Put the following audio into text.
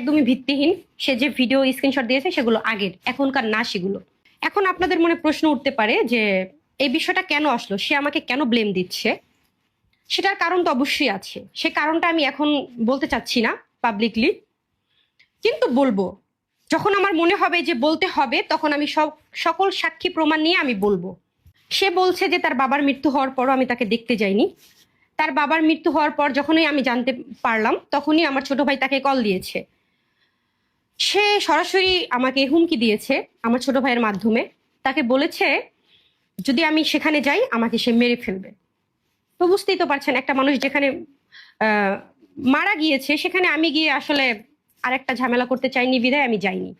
একদমই ভিত্তিহীন। সে যে ভিডিও স্ক্রিনশট দিয়েছে, সেগুলো আগের, এখনকার না সেগুলো। এখন আপনাদের মনে প্রশ্ন উঠতে পারে যে, এই বিষয়টা কেন আসলো? সে আমাকে কেন ব্লেম দিচ্ছে? সেটার কারণ তো অবশ্যই আছে। সে কারণটা আমি এখন বলতে চাচ্ছি না পাবলিকলি কিন্তু বলব, যখন আমার মনে হবে যে বলতে হবে, তখন আমি সব, সকল সাক্ষী প্রমাণ নিয়ে আমি বলব। সে বলছে যে তার বাবার মৃত্যু হওয়ার পরও আমি তাকে দেখতে যাইনি। তার বাবার মৃত্যু হওয়ার পর যখনই আমি জানতে পারলাম, তখনই আমার ছোট ভাই তাকে কল দিয়েছে। সে সরাসরি আমাকে হুমকি দিয়েছে আমার ছোট ভাইয়ের মাধ্যমে। তাকে বলেছে, যদি আমি সেখানে যাই, আমাকে সে মেরে ফেলবে। তো বুঝতেই তো পারছেন, একটা মানুষ যেখানে মারা গিয়েছে, সেখানে আমি গিয়ে আসলে আর একটা ঝামেলা করতে চাইনি বিধায় আমি যাইনি।